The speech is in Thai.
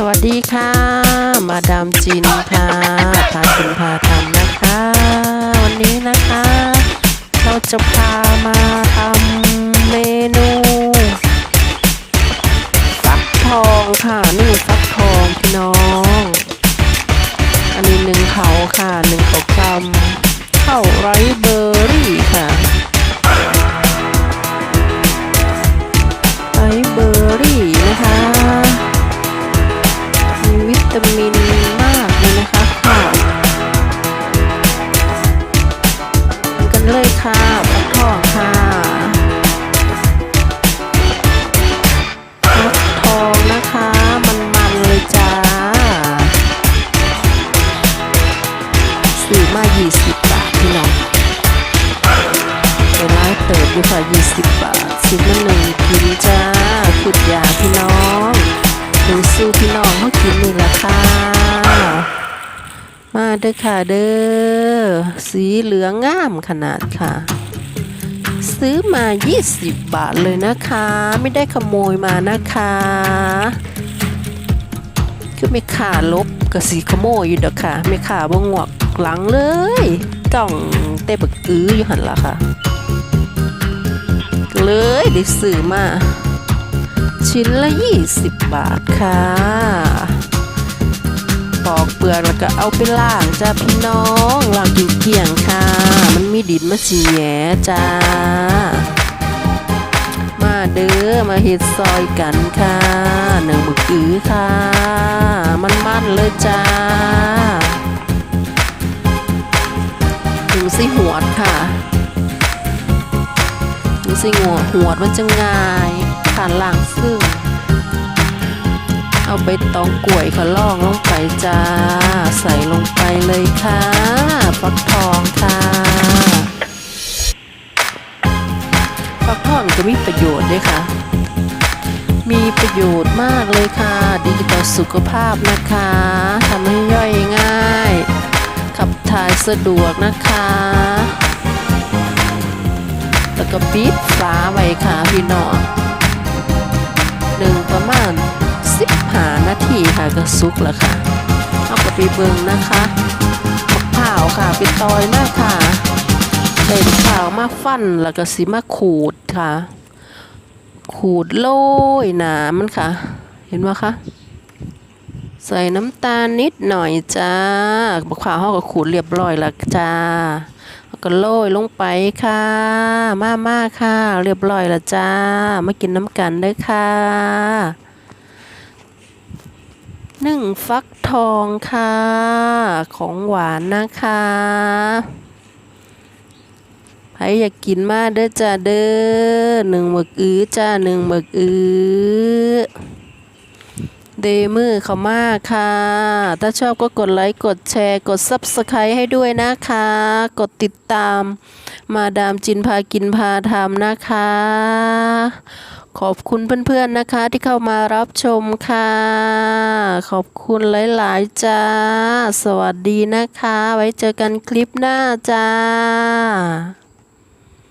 สวัสดีค่ะ มาดามจินค่ะพากินพาทำนะคะ วันนี้นะคะ เราจะพามาทำเมนูฟักทองค่ะนี่ฟักทองพี่น้อง อันนี้หนึ่งเขาค่ะหนึ่งเขา 20 บาทพี่น้องเวลาเติบอยู่ค่ะ20 บาทซื้อมาหนึ่งกินจ้าขุดยาพี่น้องถึงสู้พี่น้องเขากินนี่ละค่ะมาเด้อค่ะเด้อสีเหลืองงามขนาดค่ะ ซื้อมา 20 บาทเลยนะคะ ไม่ได้ขโมยมานะคะคือไม่ขาลบกับสีขโมยอยู่เด้อค่ะ ไม่ขาบ่งวก หลังเลยจ้องเตะบักอื้ออยู่หันละค่ะ เลยได้ซื้อมา ชิ้นละ 20 บาทค่ะปอกเปลือกแล้วก็เอาไปล้างจ้าพี่น้องล้างเกี่ยงค่ะ มันมีดินมาสีแหย่จ้า มาเด้อมาเฮ็ดซอยกันค่ะเนื้อหมึกอื้อค่ะ มันๆเลยจ้า ถึงสิหัวดค่ะถึงสิหัวหัวดมันจะง่ายผ่านล่างซึ่ง เอาใบตองกล้วยขะล่องลงไปจ้า ใส่ลงไปเลยค่ะฟักทองค่ะฟักทองก็มีประโยชน์ด้วยค่ะ มีประโยชน์มากเลยค่ะ ดีต่อสุขภาพนะคะ ถ่ายสะดวกนะคะ แล้วก็ปิดฝาไว้ค่ะพี่น้องหนึ่งประมาณสิบหานาทีค่ะก็สุกแล้วค่ะเอากระไปเบิงนะคะมะพร้าวค่ะไปตอยมากค่ะใส่มะพร้าวมาฟันแล้วก็สิมาขูดค่ะ ขูดโรยหนามันค่ะ เห็นไหมคะ ใส่น้ำตาลนิดหน่อยจ้ามะพร้าวเขาก็ขูดเรียบร้อยแล้วจ้าก็โรยลงไปค่ะ มามาค่ะ เรียบร้อยแล้วจ้า มากินน้ำกันเด้อค่ะหนึ่งฟักทองค่ะ ของหวานนะคะใครอยากกินมากเด้อจ้าเด้อหนึ่งหมึกอื้อจ้าหนึ่งหมึกอื้อ เดมือเขามากค่ะ ถ้าชอบก็กดไลค์กดแชร์กด Subscribe ให้ด้วยนะคะ กดติดตาม มาดามจินพากินพาทำนะคะ ขอบคุณเพื่อนๆนะคะที่เข้ามารับชมค่ะ ขอบคุณหลายๆจ้า สวัสดีนะคะ ไว้เจอกันคลิปหน้าจ้า